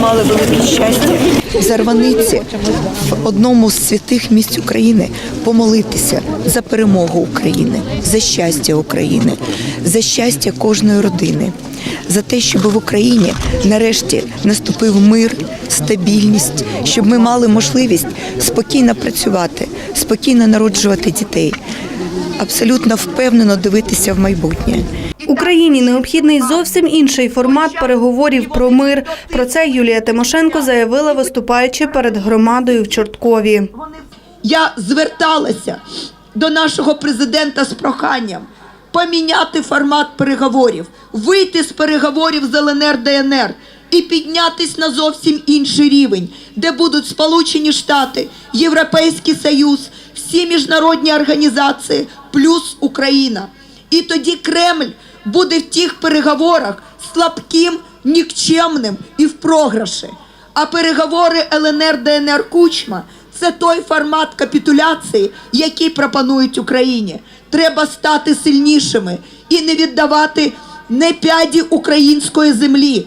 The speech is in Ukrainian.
мали велике щастя в Зарваниці, в одному з святих місць України, помолитися за перемогу України, за щастя України, за щастя кожної родини, за те, щоб в Україні нарешті наступив мир, стабільність, щоб ми мали можливість спокійно працювати, спокійно народжувати дітей, абсолютно впевнено дивитися в майбутнє. Україні необхідний зовсім інший формат переговорів про мир. Про це Юлія Тимошенко заявила, виступаючи перед громадою в Чорткові. я зверталася до нашого президента з проханням поміняти формат переговорів, вийти з переговорів з ЛНР ДНР і піднятись на зовсім інший рівень, де будуть Сполучені Штати, Європейський Союз, всі міжнародні організації, плюс Україна. І тоді Кремль буде в тих переговорах слабким, нікчемним і в програші. А переговори ЛНР ДНР Кучма це той формат капітуляції, який пропонують Україні. Треба стати сильнішими і не віддавати не п'яді української землі.